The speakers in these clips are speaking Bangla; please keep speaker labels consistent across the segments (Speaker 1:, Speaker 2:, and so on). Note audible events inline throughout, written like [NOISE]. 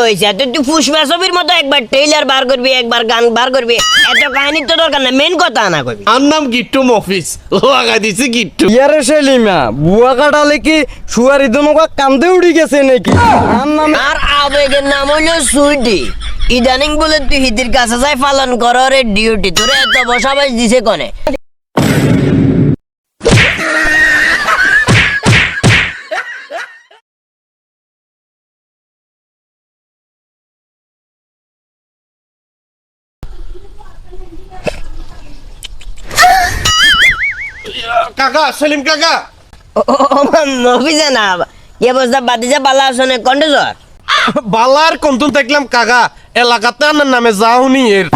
Speaker 1: ওই যাতে তুই পুষ্পা ছবির মতো একবার ট্রেইলার বার করবি একবার গান বার করবি এত কাহিনীর তো দরকার না মেন কথা না করবি
Speaker 2: আর নাম গিট্টু মফিস লাগাই দিছি গিট্টু।
Speaker 3: ইয়ারে সেলিমা বুয়া কাটালে কি শুয়ারি দনকা কান্দে উড়ি গেছে নাকি? আর নামে
Speaker 1: আবেগের নাম সুইটি। ইদানিং বলে তুই হিদির কাছে যাই পালন কর রে ডিউটি তোরে এত বসাবাস দিছে কনে?
Speaker 2: কাকা সেলিম কাকা।
Speaker 1: নফিসে না কি অবস্থা বাতিজা পালা আসনে
Speaker 2: বালার কন্তুন দেখলাম কাকা এলাকাতে আনার নামে যাওনি এর।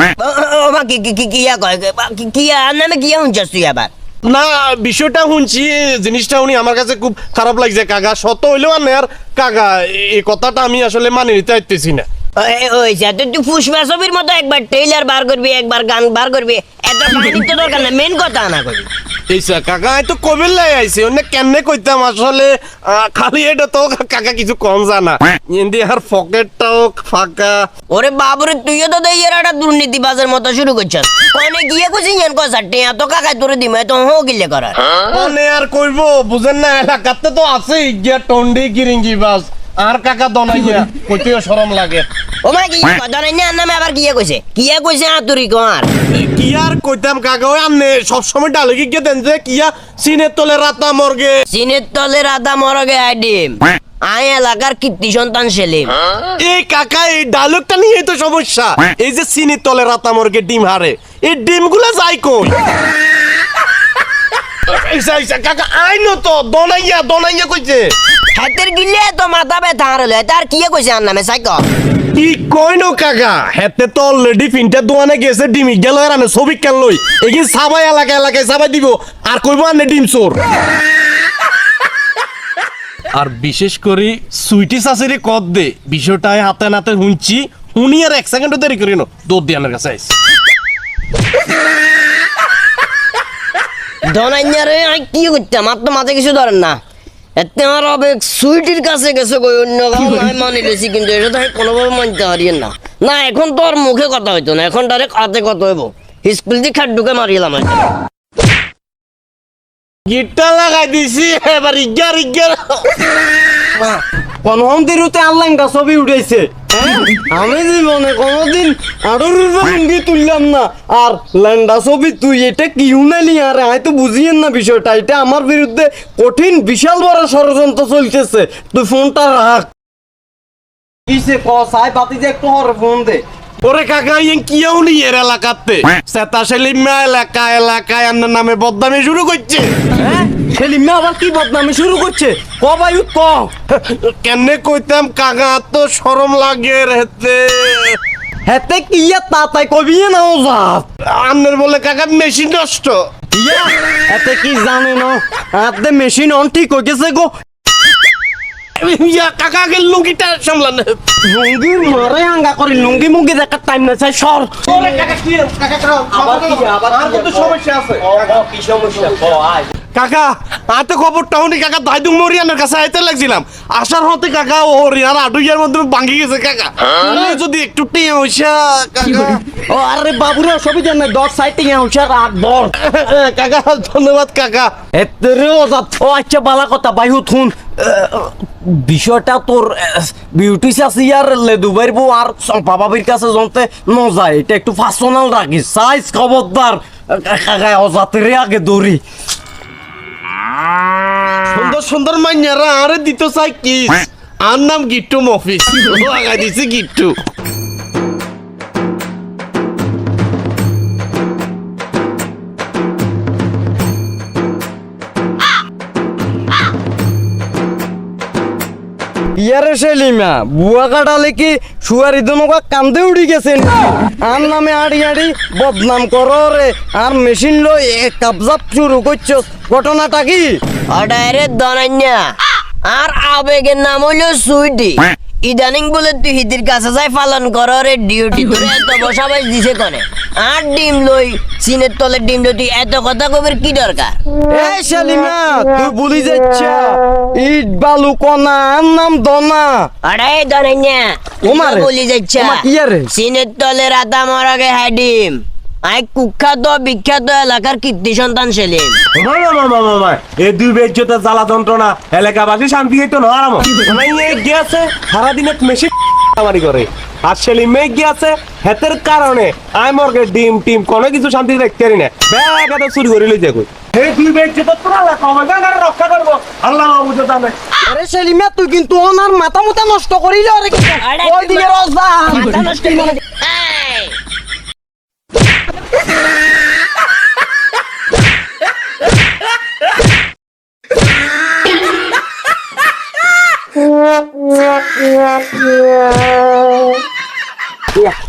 Speaker 1: ওমা কি কি কিয়া কয় কি- কিয়া নামে কিয়া শুনছস তুই আবার?
Speaker 2: না বিষয়টা শুনছি জিনিসটা উনি আমার কাছে খুব খারাপ লাগছে কাকা শত হইলেও আর কাকা এই কথাটা আমি আসলে মানে নিতে পারতেছি না।
Speaker 1: ওই- তুই পুষ্পা ছবির মতো একবার ট্রেইলার বার করবি একবার গান বার করবি এত তো দরকার না মেন কথা না করবি
Speaker 2: এইসা কাকা তো কবে লাই আইছে অন্য কেমনে কইতাম আসলে খালি এটা তো কাকা কিছু কম জানা। ইন্দি আর পকেটটাও ফাঁকা।
Speaker 1: ওরে বাবুরে তুইও তো দেই এর একটা দুর্নীতিবাজের মতো শুরু করছস। কোনে গিয়ে কইছিস ইয়ান কসা টিয়া তো কাকাই তোরে দিমে তো হো গিলে করার।
Speaker 2: মানে আর কইবো বুঝেন না এলাকাতে তো আছে গিয়া টন্ডি গিরিঙ্গি বাস আর কাকা দনাইয়া [LAUGHS] কইতেও শরম লাগে।
Speaker 1: ও মা কি কথা নাই না নামে আবার কিয়া কইছে? কিয়া কইছে আতুরি কর
Speaker 2: কি আর কইতাম কাকা? ওই আমনে সবসময় ডালগি গিয়ে দেন যে কিয়া সিনের তলে রাতা মর্গে।
Speaker 1: সিনের তলে রাধা মরগে আইডিম আই এলাকার কীর্তি সন্তান সেলিম।
Speaker 2: এই কাকা এই ডায়লগটা নিয়ে তো সমস্যা। এই যে সিনের তলে রাতা মর্গে ডিম হারে এই ডিমগুলা যাই কই? কাকা আইনো তো দনাইয়া দনাইয়া কইছে।
Speaker 1: হাতের গিলে তো মাথা ব্যথা আর হলো তার কিয়া কইছে আর নামে সাইক?
Speaker 2: কি কইনো কাকা হেতে তো অলরেডি ফিনটা দোয়ানে গেছে ডিমি গেল আর আনে ছবি কেন লই এগিন সাবাই এলাকা এলাকায় সাবাই দিব আর কইবো আনে ডিম চোর। আর বিশেষ করে সুইটি শাশুড়ি কদ দে বিষয়টায় হাতে নাতে হুঁচি হুনি আর এক সেকেন্ড দেরি করি নো দৌড় দিয়ে আমার কাছে আইস।
Speaker 1: ধনাইয়ারে আমি কি করতাম? আর তো মাঝে কিছু ধরেন না। এতে আমার আবেগ সুইটির কাছে গেছে কই অন্য কাউ আমি মানি লেছি কিন্তু এটা তো আমি কোনোভাবে মানতে হারিয়ে না। না এখন তো আর মুখে কথা হইতো না এখন ডাইরেক্ট হাতে কথা হইব। স্কুল দিয়ে খাট ঢুকে মারিলাম
Speaker 2: গিটটা লাগাই দিছি এবার ইজ্ঞার ইজ্ঞার
Speaker 3: কনহম দিরুতে আল্লাঙ্গা ছবি উঠাইছে হ্যাঁ? আমি জীবনে কোনোদিন আরও রুপি তুললাম না। আর ল্যান্ডা ছবি তুই এটা কি উনালি আর আমি তো বুঝিয়েন না বিষয়টা। এটা আমার বিরুদ্ধে কঠিন বিশাল বড় ষড়যন্ত্র চলতেছে। তুই ফোনটা রাখ। কিসে ক সাই বাতি যে একটু হরে ফোন দে।
Speaker 2: ওরে কাকা ইয়ে কি উনি এর এলাকাতে? সেতা সেলিমা এলাকা এলাকায় আপনার নামে বদনামি শুরু করছে।
Speaker 3: হ্যাঁ? সেলিমা আবার কি বদনামি শুরু করছে? ক বায়ু ক।
Speaker 2: কেনে কইতাম কাকা তো শরম লাগে রেতে
Speaker 3: হেতে। কি ইয়া তাতাই কবি না ও জাত?
Speaker 2: আন্নের বলে কাকা মেশিন নষ্ট।
Speaker 3: ইয়া এতে কি জানে না? হাতে মেশিন অন ঠিক হয়ে গেছে গো।
Speaker 2: ইয়া কাকা আগে লুঙ্গিটা সামলান।
Speaker 3: লুঙ্গি মারে হাঙ্গা করে লুঙ্গি মুঙ্গি দেখার টাইম না চাই সর।
Speaker 2: কাকা কি কাকা
Speaker 3: আবার কি, আবার
Speaker 2: কত সমস্যা আছে?
Speaker 3: কি সমস্যা? আয়।
Speaker 2: কাকা আতে খবরটা শুনি কাকা দাইদুং মরিয়ানের কাছে আইতে লাগছিলাম। আসার হতে কাকা ও হরিয়ার আডুইয়ার মধ্যে ভাঙ্গি গেছে কাকা। যদি একটু টিয়ে হইসা কাকা।
Speaker 3: ও আরে বাবুরা সবই জানে দশ সাইটিং এ হুশার আর দর
Speaker 2: কাকা ধন্যবাদ কাকা।
Speaker 3: এতরে ও জাত ও আচ্ছা বালা কথা বাইহু থুন। বিষয়টা তোর বিউটি আছে ইয়ার লেদুবাইর বউ আর বাবির কাছে জনতে ন যায় এটা একটু পার্সোনাল রাখিস সাইজ খবরদার। কাকা অজাতের আগে দৌড়ি।
Speaker 2: সুন্দর সুন্দর মাইয়ারা আরে দিত চাই কিস আর নাম গিট্টু মফিস। লাগাই দিছে গিট্টু।
Speaker 3: ইয়ারে সেলিমা, বুয়া কাটালে কি সুয়ারি দনকা কান্দে উড়ি গেছেন? আর নামে আড়ি আড়ি বদনাম করো রে, আর মেশিন লই এ কাবজাব শুরু করছ, ঘটনাটা কি
Speaker 1: অর্ডারে দনাইয়া আর আবেগের নাম হইল সুইটি ইদানিং বলে তুই হিদির কাছে যাই পালন করো রে ডিউটি তোরে এত বসাবাস দিছে কনে? আর ডিম লই সিনের তলে ডিম লই তুই এত কথা কবির কি দরকার?
Speaker 3: এই শালিমা তুই বলি যাচ্ছা। ইট বালু কনা আর নাম দনা।
Speaker 1: আরে ধরেন্যা
Speaker 3: ও মারে।
Speaker 1: বলি যাচ্ছে।
Speaker 3: ও কি আরে?
Speaker 1: সিনের তলে রাতা মরাগে হ্যাঁ ডিম। আই কুখ্যাত বিখ্যাত এলাকার কীর্তি সন্তান সেলিম।
Speaker 2: এই দুই বেজ্জতে জ্বালা যন্ত্রণা এলাকাবাসী শান্তি হইতো না আরাম গিয়েছে সারাদিনে মেশিন আমারি করে। আর সেলি মেঘ গিয়েছে হেতের কারণে আই মর্গে ডিম টিম কোনো কিছু শান্তি দেখতে পারি না। ব্যাগ চুরি করে লই যাকো এই দুই বেজ্জতে তোরা কমে রক্ষা করব। আল্লাহ বুঝে জানে।
Speaker 3: আরে শালিমা তুই কিন্তু ওনার মাথা মুতা নষ্ট করিল আরে
Speaker 1: আরে
Speaker 3: ওই দিকে রোজা
Speaker 1: মাথা নষ্ট